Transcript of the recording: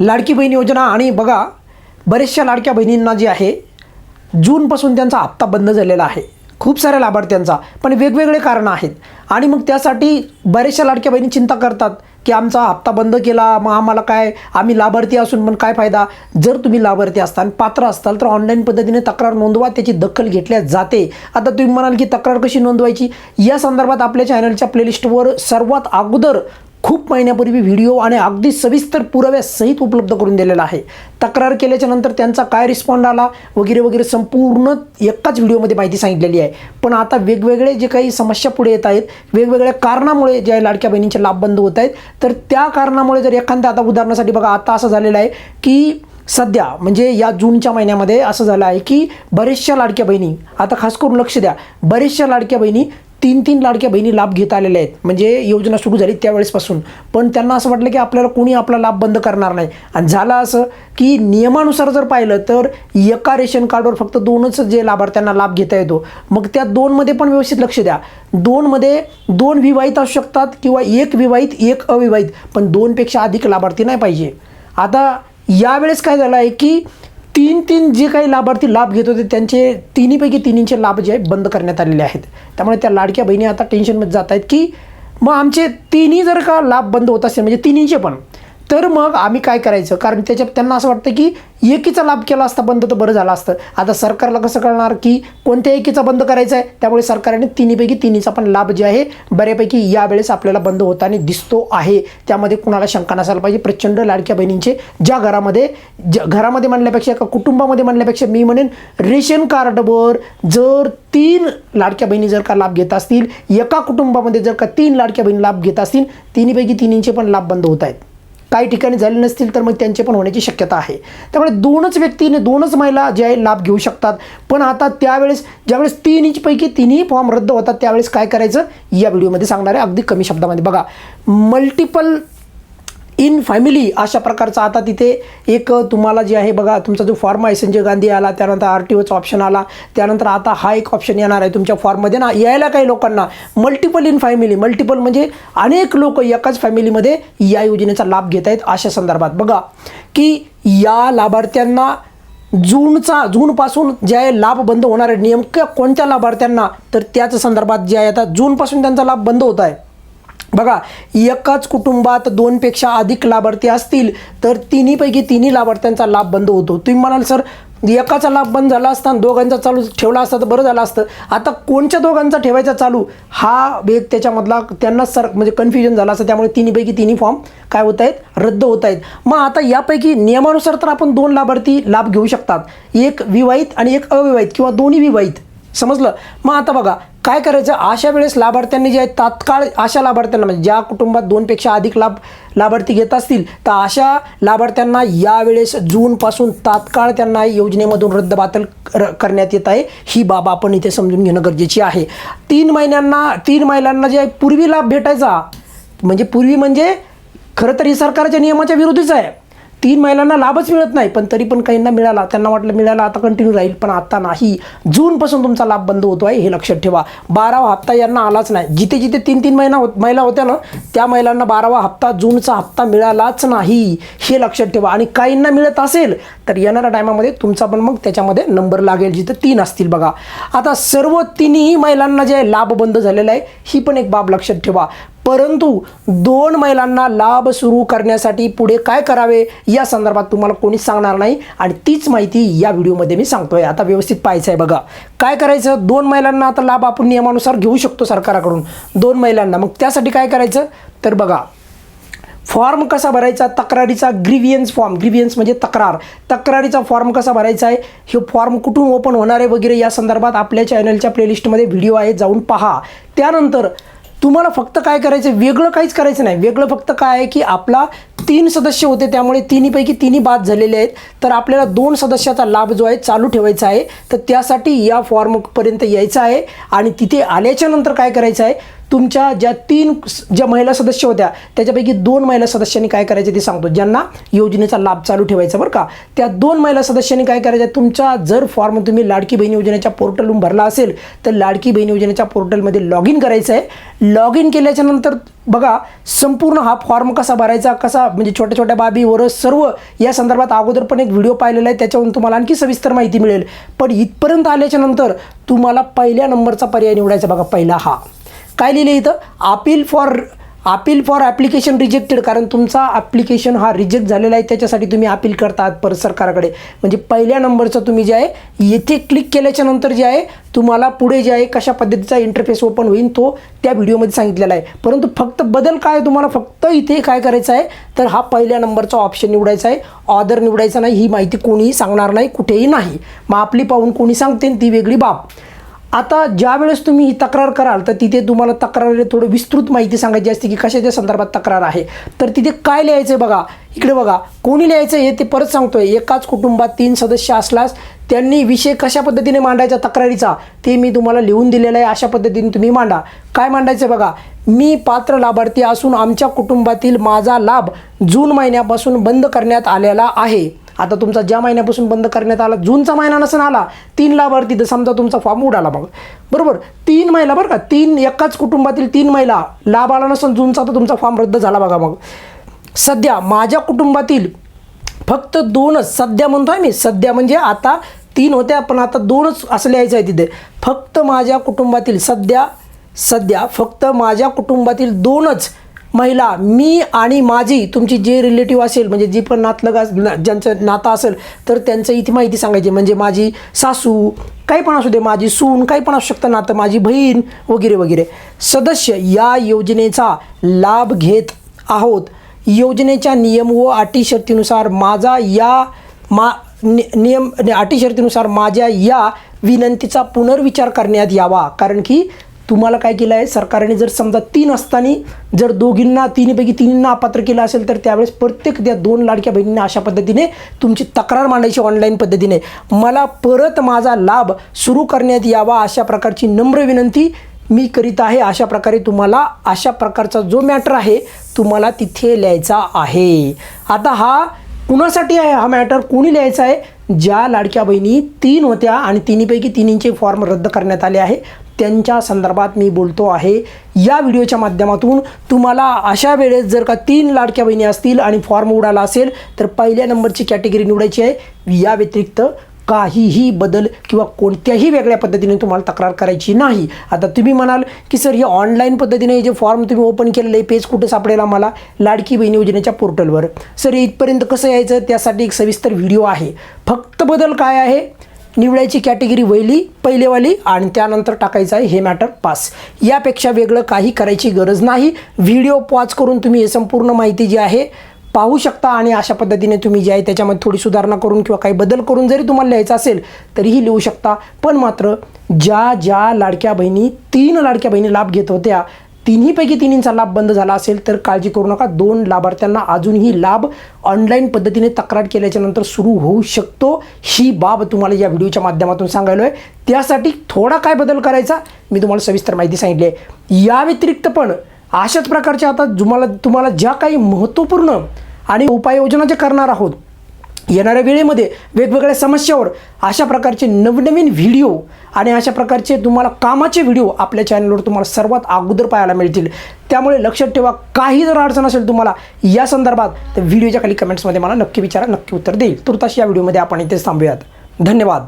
लाडकी बहीण योजना आणि बघा बऱ्याचशा लाडक्या बहिणींना जी आहे जूनपासून त्यांचा हप्ता बंद झालेला आहे. खूप साऱ्या लाभार्थ्यांचा पण वेगवेगळे कारणं आहेत. आणि मग त्यासाठी बऱ्याचशा लाडक्या बहिणी चिंता करतात की आमचा हप्ता बंद केला मग आम्हाला काय आम्ही लाभार्थी असून पण काय फायदा? जर तुम्ही लाभार्थी असताल पात्र असताल तर ऑनलाईन पद्धतीने तक्रार नोंदवा त्याची दखल घेतल्या जाते. आता तुम्ही म्हणाल की तक्रार कशी नोंदवायची? या संदर्भात आपल्या चॅनलच्या प्लेलिस्टवर सर्वात अगोदर खूप महिन्यापूर्वी व्हिडिओ आणि अगदी सविस्तर पुराव्यासहित उपलब्ध करून दिलेला आहे. तक्रार केल्याच्यानंतर त्यांचा काय रिस्पॉन्ड आला वगैरे वगैरे संपूर्ण एकाच व्हिडिओमध्ये माहिती सांगितलेली आहे. पण आता वेगवेगळे जे काही समस्या पुढे येत आहेत वेगवेगळ्या कारणामुळे ज्या लाडक्या बहिणींचे लाभ बंद होत आहेत तर त्या कारणामुळे जर एखाद्या आता उदाहरणासाठी बघा आता असं झालेलं आहे की सध्या म्हणजे या जूनच्या महिन्यामध्ये असं झालं आहे की बरेचशा लाडक्या बहिणी आता खास करून लक्ष द्या बरेचशा लाडक्या बहिणी तीन तीन लाडक्या बहिणी लाभ घेत आलेल्या आहेत. म्हणजे योजना सुरू झाली त्यावेळेसपासून. पण त्यांना असं वाटलं की आपल्याला कोणी आपला लाभ बंद करणार नाही. आणि झालं असं की नियमानुसार जर पाहिलं तर एका रेशन कार्डवर फक्त दोनच जे लाभार्थ्यांना लाभ घेता येतो. मग त्या दोनमध्ये पण व्यवस्थित लक्ष द्या. दोनमध्ये दोन विवाहित असू शकतात किंवा एक विवाहित एक अविवाहित. पण दोनपेक्षा अधिक लाभार्थी नाही पाहिजे. आता यावेळेस काय झालं आहे की तीन तीन जे काही लाभार्थी लाभ घेत होते त्यांचे तिन्हीपैकी तिन्हींचे लाभ जे आहे बंद करण्यात आलेले आहेत. त्यामुळे त्या लाडक्या बहिणी आता टेन्शनमध्ये जात आहेत की मग आमचे तिन्ही जर का लाभ बंद होत असेल म्हणजे तिन्हीचे पण तर मग आम्ही काय करायचं? कारण त्याच्यात त्यांना असं वाटतं की एकीचा लाभ केला असता बंद तर बरं झालं असतं. आता सरकारला कसं कळणार की कोणत्या एकीचा बंद करायचा आहे? त्यामुळे सरकारने तिन्हीपैकी तिन्हीचा पण लाभ जे आहे बऱ्यापैकी यावेळेस आपल्याला बंद होताना दिसतो आहे. त्यामध्ये कुणाला शंका नसायला पाहिजे. प्रचंड लाडक्या बहिणींचे ज्या घरामध्ये ज्या घरामध्ये म्हणल्यापेक्षा एका कुटुंबामध्ये म्हणल्यापेक्षा मी म्हणेन रेशन कार्डवर जर तीन लाडक्या बहिणी जर का लाभ घेत असतील एका कुटुंबामध्ये जर का तीन लाडक्या बहिणी लाभ घेत असतील तिन्हीपैकी तिन्हींचे पण लाभ बंद होत आहेत. काही ठिकाणी झाले नसतील तर मग त्यांचे पण होण्याची शक्यता आहे. त्यामुळे दोनच व्यक्तीने दोनच महिला जे आहे लाभ घेऊ शकतात. पण आता त्यावेळेस ज्यावेळेस तीन इंचपैकी तिन्ही फॉर्म रद्द होतात त्यावेळेस काय करायचं? या व्हिडिओमध्ये सांगणार आहे. अगदी कमी शब्दामध्ये. बघा मल्टिपल इन फॅमिली अशा प्रकारचा आता तिथे एक तुम्हाला जे आहे बघा तुमचा जो फॉर्म आहे संजय गांधी आला त्यानंतर आर टी ओचा ऑप्शन आला त्यानंतर आता हा एक ऑप्शन येणार आहे तुमच्या फॉर्ममध्ये. ना यायला काही लोकांना मल्टिपल इन फॅमिली मल्टिपल म्हणजे अनेक लोक एकाच फॅमिलीमध्ये या योजनेचा लाभ घेत आहेत अशा संदर्भात. बघा की या लाभार्थ्यांना जूनचा जूनपासून जे आहे लाभ बंद होणार आहे नेमक्या कोणत्या लाभार्थ्यांना? तर त्याच संदर्भात जे आहे आता जूनपासून त्यांचा लाभ बंद होत आहे. बघा एकाच कुटुंबात दोनपेक्षा अधिक लाभार्थी असतील तर तिन्हीपैकी तिन्ही लाभार्थ्यांचा लाभ बंद होतो. तुम्ही म्हणाल सर एकाचा लाभ बंद झाला असता आणि दोघांचा चालू ठेवला असता तर बरं झालं असतं. आता कोणच्या दोघांचा ठेवायचा चालू हा वेग त्याच्यामधला त्यांना सर म्हणजे कन्फ्युजन झालं असतं. त्यामुळे तिन्हीपैकी तिन्ही फॉर्म काय होत आहेत? रद्द होत आहेत. मग आता यापैकी नियमानुसार तर आपण दोन लाभार्थी लाभ घेऊ शकतात. एक विवाहित आणि एक अविवाहित किंवा दोन्ही विवाहित. समजलं? मग आता बघा काय करायचं? अशा वेळेस लाभार्थ्यांनी जे आहे तात्काळ अशा लाभार्थ्यांना म्हणजे ज्या कुटुंबात दोनपेक्षा अधिक लाभ लाभार्थी घेत असतील तर अशा लाभार्थ्यांना यावेळेस जूनपासून तात्काळ त्यांना योजनेमधून रद्दबातल कर- करण्यात येत आहे. ही बाब आपण इथे समजून घेणं गरजेची आहे. तीन महिन्यांना तीन महिलांना जे आहे पूर्वी लाभ भेटायचा. म्हणजे पूर्वी म्हणजे खरं तर ही सरकारच्या नियमाच्या विरोधीच आहे. तीन महिलांना लाभच मिळत नाही पण तरी पण काहींना मिळाला त्यांना वाटलं मिळाला आता कंटिन्यू राहील पण आता नाही. जूनपासून तुमचा लाभ बंद होतो आहे हे लक्षात ठेवा. बारावा हप्ता यांना आलाच नाही. जिथे जिथे तीन तीन महिना होत महिला होत्या ना त्या महिलांना बारावा हप्ता जूनचा हप्ता मिळालाच नाही हे लक्षात ठेवा. आणि काहींना मिळत असेल तर येणाऱ्या टायमामध्ये तुमचा पण मग त्याच्यामध्ये नंबर लागेल जिथं तीन असतील बघा. आता सर्व तिन्ही महिलांना जे लाभ बंद झालेला आहे ही पण एक बाब लक्षात ठेवा. परंतु दोन महिलांना लाभ सुरू करण्यासाठी पुढे काय करावे? या संदर्भात तुम्हाला कोणीच सांगणार नाही आणि तीच माहिती या व्हिडिओमध्ये मी सांगतोय. आता व्यवस्थित पाहायचं आहे बघा. काय करायचं? दोन महिलांना आता लाभ आपण नियमानुसार घेऊ शकतो सरकाराकडून. दोन महिलांना. मग त्यासाठी काय करायचं? तर बघा. फॉर्म कसा भरायचा? तक्रारीचा ग्रिव्हियन्स फॉर्म ग्रिव्हियन्स म्हणजे तक्रार. तक्रारीचा फॉर्म कसा भरायचा आहे? हे फॉर्म कुठून ओपन होणार आहे वगैरे या संदर्भात आपल्या चॅनलच्या प्लेलिस्टमध्ये व्हिडिओ आहे. जाऊन पहा. त्यानंतर तुम्हाला फक्त काय करायचं वेगळं काहीच करायचं नाही. वेगळं फक्त काय आहे की आपला तीन सदस्य होते त्यामुळे तिन्हीपैकी तिन्ही बाद झालेले आहेत. तर आपल्याला दोन सदस्याचा लाभ जो आहे चालू ठेवायचा आहे. तर त्यासाठी या फॉर्मपर्यंत यायचं आहे. आणि तिथे आल्याच्यानंतर काय करायचं आहे? तुमच्या ज्या तीन ज्या महिला सदस्य होत्या त्याच्यापैकी दोन महिला सदस्यांनी काय करायचे ते सांगतो. ज्यांना योजनेचा लाभ चालू ठेवायचा बरं का त्या दोन महिला सदस्यांनी काय करायचं तुमचा जर फॉर्म तुम्ही लाडकी बहीण योजनेच्या पोर्टलवरून भरला असेल तर लाडकी बहीण योजनेच्या पोर्टलमध्ये लॉग इन करायचं आहे लॉग इन केल्याच्यानंतर बघा संपूर्ण हा फॉर्म कसा भरायचा कसा म्हणजे छोट्या छोट्या बाबीवर सर्व या संदर्भात अगोदर पण एक व्हिडिओ पाहिलेला आहे त्याच्यावरून तुम्हाला आणखी सविस्तर माहिती मिळेल. पण इथपर्यंत आल्याच्यानंतर तुम्हाला पहिल्या नंबरचा पर्याय निवडायचा बघा पहिला हा. काय लिहिले इथं? Appeal for appeal for application rejected कारण तुमचा ॲप्लिकेशन हा रिजेक्ट झालेला आहे त्याच्यासाठी तुम्ही अपील करतात परत सरकारकडे. म्हणजे पहिल्या नंबरचं तुम्ही जे आहे येथे क्लिक केल्याच्यानंतर जे आहे तुम्हाला पुढे जे आहे कशा पद्धतीचा इंटरफेस ओपन होईल तो त्या व्हिडिओमध्ये सांगितलेला आहे. परंतु फक्त बदल काय आहे तुम्हाला? फक्त इथे काय करायचं आहे तर हा पहिल्या नंबरचा ऑप्शन निवडायचा आहे. ऑदर निवडायचा नाही ही माहिती कोणीही सांगणार नाही कुठेही नाही. मग आपली पाहून कोणी सांगते ती वेगळी बाब. आता ज्या वेळेस तुम्ही ही तक्रार कराल तर तिथे तुम्हाला तक्रारीला थोडं विस्तृत माहिती सांगायची असते की कशाच्या संदर्भात तक्रार आहे. तर तिथे काय लिहायचं आहे बघा इकडे बघा कोणी लिहायचं हे ते परत सांगतोय. एकाच कुटुंबात तीन सदस्य असल्यास त्यांनी विषय कशा पद्धतीने मांडायचा तक्रारीचा ते मी तुम्हाला लिहून दिलेलं आहे अशा पद्धतीने तुम्ही मांडा. काय मांडायचं आहे बघा मी पात्र लाभार्थी असून आमच्या कुटुंबातील माझा लाभ जून महिन्यापासून बंद करण्यात आलेला आहे. आता तुमचा ज्या महिन्यापासून बंद करण्यात आला जूनचा महिना नसून आला तीन लाभार्थी तर समजा तुमचा फॉर्म उडाला मग. बरोबर? तीन महिला बरं का तीन एकाच कुटुंबातील तीन महिला लाभ आला नसून जूनचा तर तुमचा फॉर्म रद्द झाला बघा मग. सध्या माझ्या कुटुंबातील फक्त दोनच सध्या म्हणतोय मी सध्या म्हणजे आता तीन होत्या पण आता दोनच असं लिहायचं आहे तिथे. फक्त माझ्या कुटुंबातील सध्या सध्या फक्त माझ्या कुटुंबातील दोनच महिला मी आणि माझी तुमची जे रिलेटिव्ह असेल म्हणजे जी पण नातलग ना- ज्यांचं नातं असेल तर त्यांचं इथे माहिती सांगायची म्हणजे माझी सासू काही पण असू दे माझी सून काही पण असू शकतं नातं माझी बहीण वगैरे वगैरे. सदस्य या योजनेचा लाभ घेत आहोत. योजनेच्या नियम व अटी शर्तीनुसार माझा या मा नि- नियम अटी शर्तीनुसार माझ्या या विनंतीचा पुनर्विचार करण्यात यावा. कारण की तुम्हाला काय केलं आहे? सरकारने जर समजा तीन असताना जर दोघींना तिन्हीपैकी तिन्हींना अपात्र केलं असेल तर त्यावेळेस प्रत्येक त्या दोन लाडक्या बहिणींना अशा पद्धतीने तुमची तक्रार मांडायची ऑनलाईन पद्धतीने. मला परत माझा लाभ सुरू करण्यात यावा अशा प्रकारची नम्र विनंती मी करीत आहे. अशा प्रकारे तुम्हाला अशा प्रकारचा जो मॅटर आहे तुम्हाला तिथे लिहायचा आहे. आता हा कुणासाठी आहे हा मॅटर कोणी लिहायचा आहे? ज्या लाडक्या बहिणी तीन होत्या आणि तिन्हीपैकी तिन्हींचे फॉर्म रद्द करण्यात आले आहे. त्यांच्या संदर्भात मी बोलतो आहे. या व्हिडिओच्या माध्यमातून तुम्हाला अशा वेळेस जर का तीन लाडक्या बहिणी असतील आणि फॉर्म उडाला असेल तर पहिल्या नंबरची कॅटेगरी निवडायची आहे. या व्यतिरिक्त काहीही बदल किंवा कोणत्याही वेगळ्या पद्धतीने तुम्हाला तक्रार करायची नाही. आता तुम्ही म्हणाल की सर हे ऑनलाईन पद्धतीने जे फॉर्म तुम्ही ओपन केलेलं आहे पेज कुठे सापडेल आम्हाला? लाडकी बहीण योजनेच्या पोर्टलवर. सर इथपर्यंत कसं यायचं? त्यासाठी एक सविस्तर व्हिडिओ आहे. फक्त बदल काय आहे? निवडायची कॅटेगरी वहिली पहिलेवाली आणि त्यानंतर टाकायचं आहे हे मॅटर पास यापेक्षा वेगळं काही करायची गरज नाही. व्हिडिओ पॉज करून तुम्ही हे संपूर्ण माहिती जी आहे पाहू शकता आणि अशा पद्धतीने तुम्ही जे आहे त्याच्यामध्ये थोडी सुधारणा करून किंवा काही बदल करून जरी तुम्हाला लिहायचं असेल तरीही लिहू शकता. पण मात्र ज्या ज्या लाडक्या बहिणी तीन लाडक्या बहिणी लाभ घेत होत्या तिन्हीपैकी तिन्हींचा लाभ बंद झाला असेल तर काळजी करू नका. दोन लाभार्थ्यांना अजूनही लाभ ऑनलाईन पद्धतीने तक्रार केल्याच्यानंतर सुरू होऊ शकतो. ही बाब तुम्हाला या व्हिडिओच्या माध्यमातून सांगायलो आहे त्यासाठी थोडा काय बदल करायचा मी तुम्हाला सविस्तर माहिती सांगितली आहे. या व्यतिरिक्त पण अशाच प्रकारच्या आता तुम्हाला तुम्हाला ज्या काही महत्त्वपूर्ण आणि उपाययोजना जे करणार आहोत येणाऱ्या वेळेमध्ये वेगवेगळ्या समस्यावर अशा प्रकारचे नवनवीन व्हिडिओ आणि अशा प्रकारचे तुम्हाला कामाचे व्हिडिओ आपल्या चॅनलवर तुम्हाला सर्वात अगोदर पाहायला मिळतील. त्यामुळे लक्षात ठेवा काही जर अडचण असेल तुम्हाला या संदर्भात तर व्हिडिओच्या खाली कमेंट्समध्ये मला नक्की विचारा नक्की उत्तर देईल. तुर्तास या व्हिडिओमध्ये आपण इथेच थांबूयात. धन्यवाद.